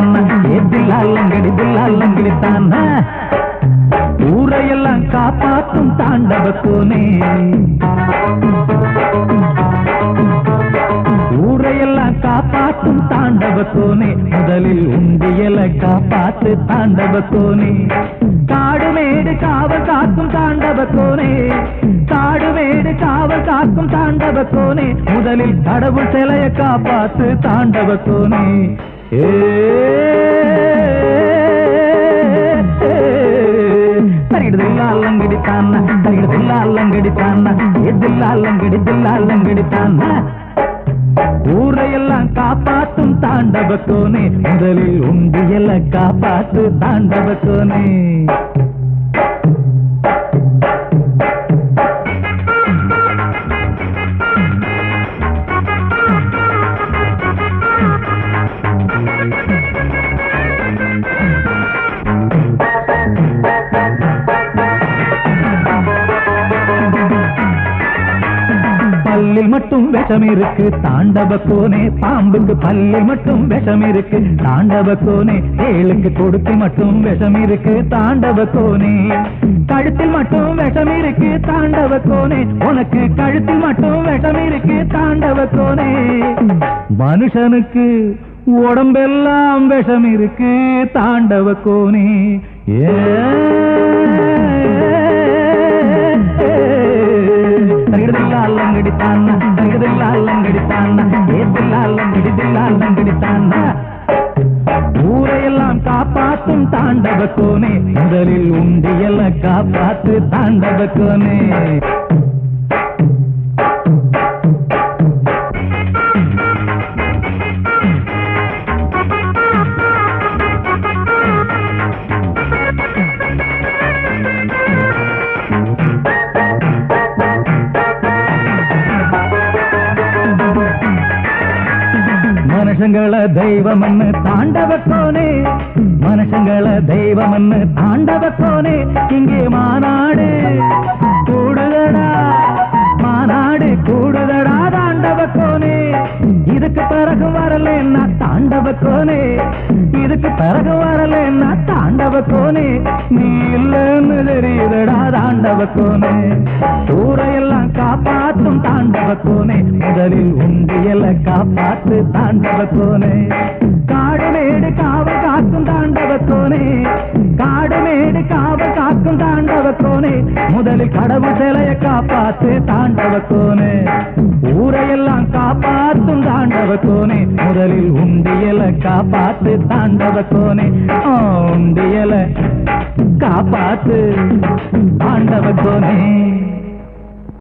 தான்? தில்லாலங்கடித்தான ஏ தில்லாலங்கடி ஊரையெல்லாம் காப்பாற்றும் தாண்டவ கோனே. ஊரையெல்லாம் காப்பாற்றும் தாண்டவ கோனே. முதலில் உண்டியலை காப்பாத்து தாண்டவ கோனே. காடுமேடு காவல் காக்கும் தாண்டவ கோனே. காடுமேடு காவல் காக்கும் தாண்டவ கோனே. முதலில் கடவுள் சிலைய காப்பாத்து தாண்டவ கோனே. ஏ தரிகிடுதில்லாலங்கடித்தான தரிகிடுதில்லாலங்கடித்தான ஊரையெல்லாம் காப்பாத்தும் தாண்டவ கோனே முதலில் உண்டியெல்லாம் காப்பாத்து தாண்டவ கோனே. பல்லில் மட்டும் விஷம் இருக்கு தாண்டவ கோனே பாம்புக்கு பல்லில் மட்டும் விஷம் இருக்கு தாண்டவ கோனே ஏழுக்கு கொடுத்து மட்டும் விஷம் இருக்கு தாண்டவ கோனே கழுத்தில் மட்டும் விஷம் இருக்கு தாண்டவ கோனே உனக்கு கழுத்தில் மட்டும் விஷம் இருக்கு தாண்டவ கோனே மனுஷனுக்கு உடம்பெல்லாம் விஷம் இருக்கு தாண்டவ கோனே ஏ தகிடதில்லாலங்கடித்தான தகிடதில்லாலங்கடித்தான ஏத்தில்லாலங்கடிதில்லாலங்கடித்தான ஊரையெல்லாம் காப்பாத்தும் தாண்டவ கோனே. முதலில் உண்டியல காப்பாத்து தாண்டவ கோனே. மனுஷங்கள தெய்வம்னு தாண்டவ கோனே. மனுஷங்கள தெய்வம்னு தாண்டவ கோனே. இங்கே மாநாடு கூடுதடா மாநாடு கூடுதடா தாண்டவ கோனே. இதுக்கு பிறகு வரலன்னா தாண்டவ கோனே. இதுக்கு பிறகு வரலன்னா தாண்டவ கோனே. நீ இல்லைன்னு தெரியுதடா தாண்டவ கோனே ஊரையெல்லாம் காப்பாற்றும் தாண்டவ கோனே முதலில் உண்டியல காப்பாற்று தாண்டவ கோனே காடு மேடு காவல் காக்கும் தாண்டவ கோனே காடு மேடு காவல் காக்கும் தாண்டவ கோனே முதலில் கடவுள் சிலைய காப்பாத்து தாண்டவ கோனே ஊரையெல்லாம் காப்பாற்றும் தாண்டவ கோனே முதலில் உண்டியல காப்பாத்து தாண்டவ கோனே ஆ, காப்பாத்து. தாண்டவ கோனே